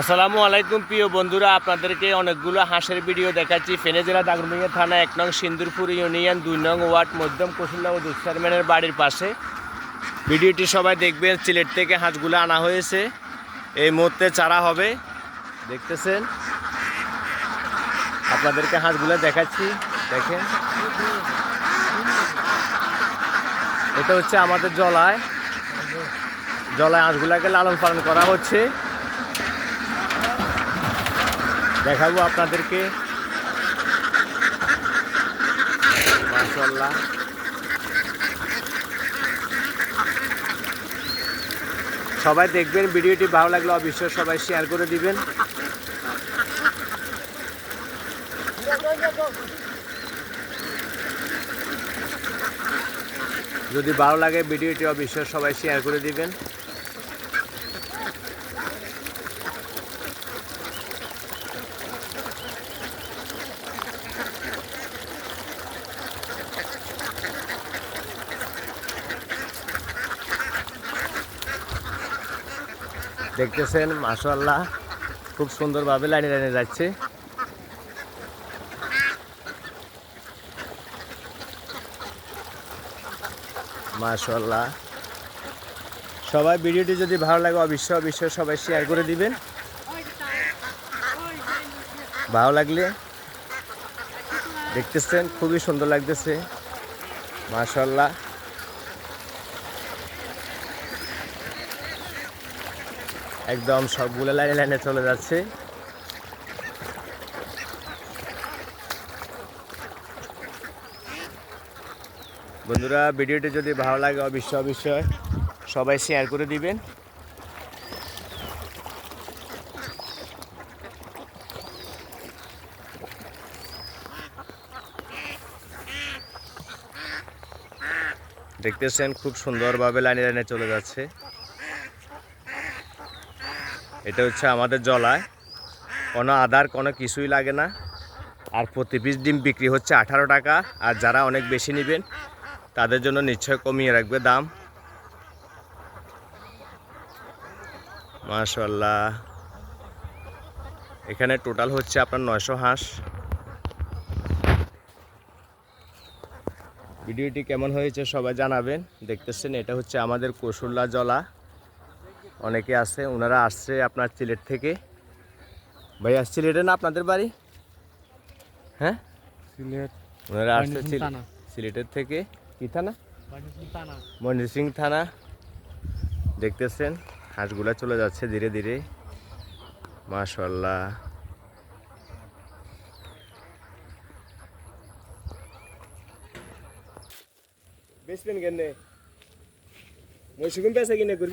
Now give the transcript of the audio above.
আসসালামু আলাইকুম, প্রিয় বন্ধুরা। আপনাদেরকে অনেকগুলো হাঁসের ভিডিও দেখাচ্ছি। ফেনে জেলা দাগরমিয়া থানা এক নং সিন্দুরপুর ইউনিয়ন, দুই নং ওয়ার্ড, মধ্যম কুশুল্লা ও চেয়ারম্যানের বাড়ির পাশে। ভিডিওটি সবাই দেখবেন, সিলেট থেকে হাঁসগুলো আনা হয়েছে। এই মুহূর্তে চারা হবে। দেখতেছেন? আপনাদেরকে হাঁসগুলো দেখাচ্ছি। দেখেন। এটা হচ্ছে আমাদের জলায়। জলায় হাঁসগুলাকে লালন পালন করা হচ্ছে। দেখাবো আপনাদেরকে। মাশাল্লাহ সবাই দেখবেন, ভিডিওটি ভালো লাগলে অবশ্যই সবাই শেয়ার করে দিবেন। যদি ভালো লাগে ভিডিওটি অবশ্যই সবাই শেয়ার করে দিবেন। দেখতেছেন মাশাল্লাহ খুব সুন্দরভাবে লাইনে লাইনে যাচ্ছে। মাশাল্লাহ সবাই ভিডিওটি যদি ভালো লাগে, অবশ্যই অবশ্যই সবাই শেয়ার করে দিবেন। ভালো লাগলে দেখতেছেন, খুবই সুন্দর লাগতেছে। মাশাল্লাহ একদম সবগুলো লাইনে লাইনে চলে যাচ্ছে। বন্ধুরা, ভিডিওটি যদি ভালো লাগে, অবশ্যই অবশ্যই সবাই শেয়ার করে দিবেন। দেখতেছেন, খুব সুন্দরভাবে লাইনে লাইনে চলে যাচ্ছে। এটা হচ্ছে আমাদের জলায়। কোনো আদার, কোনো কিছুই লাগে না। আর প্রতি পিস ডিম বিক্রি হচ্ছে আঠারো টাকা। আর যারা অনেক বেশি নেবেন, তাদের জন্য নিশ্চয় কমিয়ে রাখবে দাম। মাশাল্লাহ এখানে টোটাল হচ্ছে আপনার নয়শো হাঁস। ভিডিওটি কেমন হয়েছে সবাই জানাবেন। দেখতেছেন, এটা হচ্ছে আমাদের কসুল্লা জলা। অনেকে আছে ওনারা আসছে আপনার সিলেট থেকে। ভাইয়া সিলেটে না আপনাদের বাড়ি? হ্যাঁ? সিলেট ওনারা আসছে। সিলেটের থেকে। কি থানা? টানা সিং থানা। দেখতেছেন হাঁসগুলা চলে যাচ্ছে ধীরে ধীরে। মাশাল্লাহ বেচবেন কেন মৌসুম পেঁচা কিনে করবে